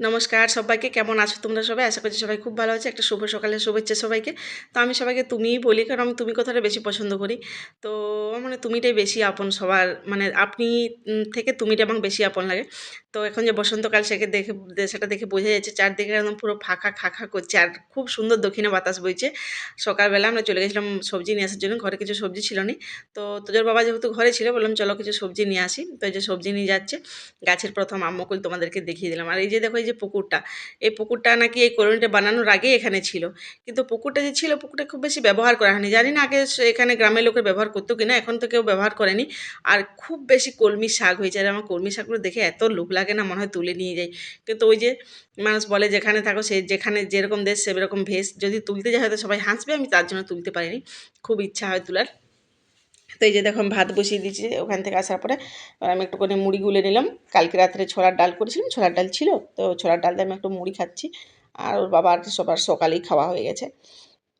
নমস্কার, সবাইকে কেমন আছো তোমরা সবাই? আশা করছি সবাই খুব ভালো আছে। একটা শুভ সকালের শুভেচ্ছা সবাইকে। তো আমি সবাইকে তুমিই বলি, কারণ আমি তুমি কথাটা বেশি পছন্দ করি। তো মানে তুমিটাই বেশি আপন সবার মানে আপনি থেকে তুমিটা এবং বেশি আপন লাগে। তো এখন যে বসন্তকাল সেকে দেখে সেটা দেখে বোঝা যাচ্ছে চারদিকে একদম পুরো ফাঁকা, খাখা করছে আর খুব সুন্দর দক্ষিণে বাতাস বইছে। সকালবেলা আমরা চলে গেছিলাম সবজি নিয়ে আসার জন্য, ঘরে কিছু সবজি ছিল না। তো তোদের বাবা যেহেতু ঘরে ছিল, বললাম চলো কিছু সবজি নিয়ে আসি। তো এই যে সবজি নিয়ে যাচ্ছে, গাছের প্রথম আম্মকুল তোমাদেরকে দেখিয়ে দিলাম। আর এই যে দেখো এই যে পুকুরটা, এই পুকুরটা নাকি এই কলোনিটা বানানোর আগে এখানে ছিল। কিন্তু পুকুরটা যে ছিল, পুকুরটা খুব বেশি ব্যবহার করা হয়নি। জানি না আগে এখানে গ্রামের লোকের ব্যবহার করতো কিনা, এখন তো কেউ ব্যবহার করেনি। আর খুব বেশি কলমি শাক হয়েছে। আর আমার কলমি শাকগুলো দেখে এত লোভ লাগে। না মনে হয় তুলে নিয়ে যাই। কিন্তু ওই যে মানুষ বলে, যেখানে থাকো সে, যেখানে যেরকম দেশ সেরকম ভেষ যদি তুলতে যায় হয়তো সবাই হাসবে, আমি তার জন্য তুলতে পারিনি। খুব ইচ্ছা হয় তোলার। তো এই যে দেখো, আমি ভাত বসিয়ে দিয়েছি ওখান থেকে আসার পরে। আমি একটু করে মুড়ি গুলে নিলাম। কালকে রাত্রে ছোলার ডাল করেছিলাম, ছোলার ডাল ছিল। তো ছোলার ডাল দিয়ে আমি একটু মুড়ি খাচ্ছি। আর ওর বাবার সবার সকালেই খাওয়া হয়ে গেছে।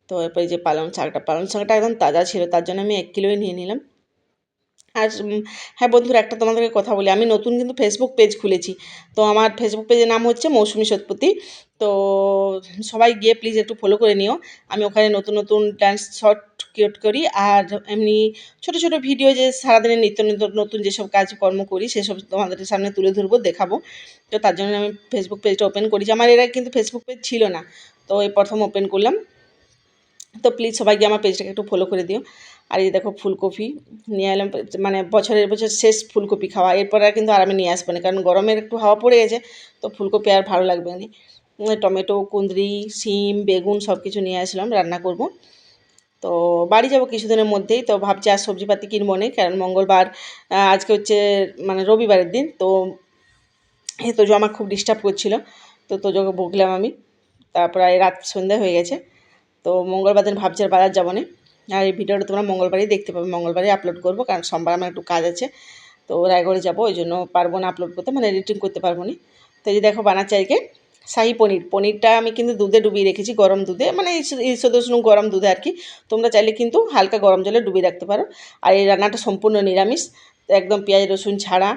তো এরপর যে পালং শাকটা পালং শাকটা একদম তাজা ছিল, তার জন্য আমি এক কিলোই নিয়ে নিলাম। আর হ্যাঁ বন্ধুরা, একটা তোমাদেরকে কথা বলি। আমি নতুন কিন্তু ফেসবুক পেজ খুলেছি। তো আমার ফেসবুক পেজের নাম হচ্ছে মৌসুমি সৎপতি। তো সবাই গিয়ে প্লিজ একটু ফলো করে নিও। আমি ওখানে নতুন নতুন ডান্স শর্ট ক্রিয়েট করি। আর এমনি ছোট ছোট ভিডিও যে সারাদিনের নিত্য নতুন যেসব কাজকর্ম করি, সেসব তোমাদের সামনে তুলে ধরবো, দেখাবো। তো তার জন্য আমি ফেসবুক পেজটা ওপেন করেছি। আমার এর কিন্তু ফেসবুক পেজ ছিল না। তো এই প্রথম ওপেন করলাম। তো প্লিজ সবাই গিয়ে আমার পেজটাকে একটু ফলো করে দিও। আর এই দেখো ফুলকপি নিয়ে এলাম মানে বছরের বছর শেষ ফুলকপি খাওয়া। এরপর আর কিন্তু আর আমি নিয়ে আসব না, কারণ গরমের একটু হাওয়া পড়ে গেছে, তো ফুলকপি আর ভালো লাগবে না। টমেটো, কুঁদরি, শিম, বেগুন সব কিছু নিয়ে আসলাম, রান্না করব। তো বাড়ি যাব কিছুদিনের মধ্যেই, তো ভাবছি আর সবজিপাতি কিনবো না, কারণ মঙ্গলবার আজকে হচ্ছে মানে রবিবারের দিন, তো এ তোজো আমার খুব ডিস্টার্ব করছিল, তো তোজোকে বকলাম আমি। তারপর রাত সন্ধ্যা হয়ে গেছে। তো মঙ্গলবার দিন ভাবছি বাজার যাব না। আর এই ভিডিওটা তোমরা মঙ্গলবারই দেখতে পাবে, মঙ্গলবারই আপলোড করব, কারণ সোমবার আমার একটু কাজ আছে। তো রায়গড়ে যাব, ওই জন্য পারব না আপলোড করতে মানে এডিটিং করতে পারব না। তো এই দেখো বানাচ্ছি আজকে শাহি পনির। পনিরটা আমি কিন্তু দুধে ডুবিয়ে রেখেছি, গরম দুধে মানে ঈর্ষদর্শন গরম দুধে আর কি। তোমরা চাইলে কিন্তু হালকা গরম জলে ডুবিয়ে রাখতে পারো। আর এই রান্নাটা সম্পূর্ণ নিরামিষ, একদম পেঁয়াজ, রসুন ছাড়া,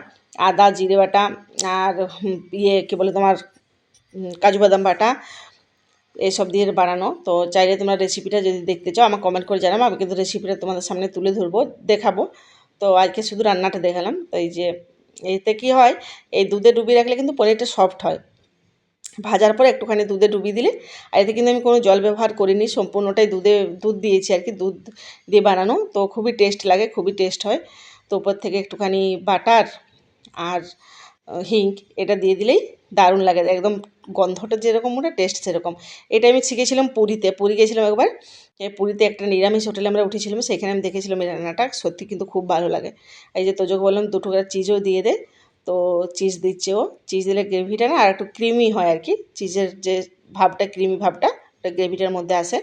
আদা, জিরে বাটা, আর ইয়ে কী বলে তোমার কাজু বাদাম বাটা এসব দিয়ে বানানো। তো চাইলে তোমরা রেসিপিটা যদি দেখতে চাও আমার কমেন্ট করে জানাব আমি কিন্তু রেসিপিটা তোমাদের সামনে তুলে ধরবো, দেখাবো। তো আজকে শুধু রান্নাটা দেখালাম। তো এই যে, এতে কি হয়, এই দুধে ডুবিয়ে রাখলে কিন্তু পনিরটা সফট হয়। ভাজার পর একটুখানি দুধে ডুবিয়ে দিলে, আর এতে কিন্তু আমি কোনো জল ব্যবহার করিনি, সম্পূর্ণটাই দুধে, দুধ দিয়েছি আর কি, দুধ দিয়ে বানানো। তো খুবই টেস্ট লাগে, খুবই টেস্ট হয়। তো উপর থেকে একটুখানি বাটার আর হিং এটা দিয়ে দিলেই দারুণ লাগে, একদম গন্ধটা যেরকম, ওটা টেস্ট সেরকম। এটা আমি শিখেছিলাম পুরীতে, পুরী গেছিলাম একবার পুরীতে একটা নিরামিষ হোটেলে আমরা উঠেছিলাম, সেখানে আমি দেখেছিলাম এই রান্নাটা, সত্যি কিন্তু খুব ভালো লাগে। এই যে তোজোকে বললাম, দুটো করে চিজও দিয়ে দে, তো চিজ দিচ্ছে ও চিজ দিলে গ্রেভিটা না আর একটু ক্রিমি হয় আর কি চিজের যে ভাবটা ক্রিমি ভাবটা, ওটা গ্রেভিটার মধ্যে আসে।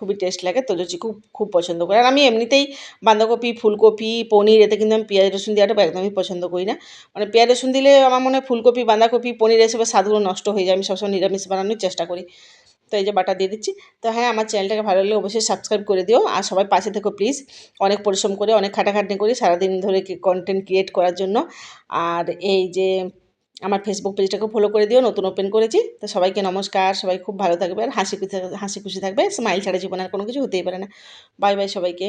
খুবই টেস্ট লাগে তোজোচি খুব খুব পছন্দ করে। আর আমি এমনিতেই বাঁধাকপি, ফুলকপি, পনির, এতে কিন্তু আমি পেঁয়াজ, রসুন দেওয়াটা একদমই পছন্দ করি না। মানে পেঁয়াজ, রসুন দিলে আমার মনে হয় ফুলকপি, বাঁধাকপি, পনির এসবের স্বাদগুলো নষ্ট হয়ে যায়। আমি সবসময় নিরামিষ বানানোর চেষ্টা করি। তো এই যে বাটা দিয়ে দিচ্ছি। তো হ্যাঁ আমার চ্যানেলটাকে ভালো লাগলে অবশ্যই সাবস্ক্রাইব করে দিও। আর সবাই পাশে থেকো প্লিজ অনেক পরিশ্রম করে, অনেক খাটাখাটনি করি সারাদিন ধরে কন্টেন্ট ক্রিয়েট করার জন্য। আর এই যে আমার ফেসবুক পেজটাকে ফলো করে দিও, নতুন ওপেন করেছি। তো সবাইকে নমস্কার, সবাই খুব ভালো থাকবে আর হাসি খুশি হাসি খুশি থাকবে। স্মাইল ছাড়া জীবনে আর কোনো কিছু হতেই পারে না। বাই বাই সবাইকে।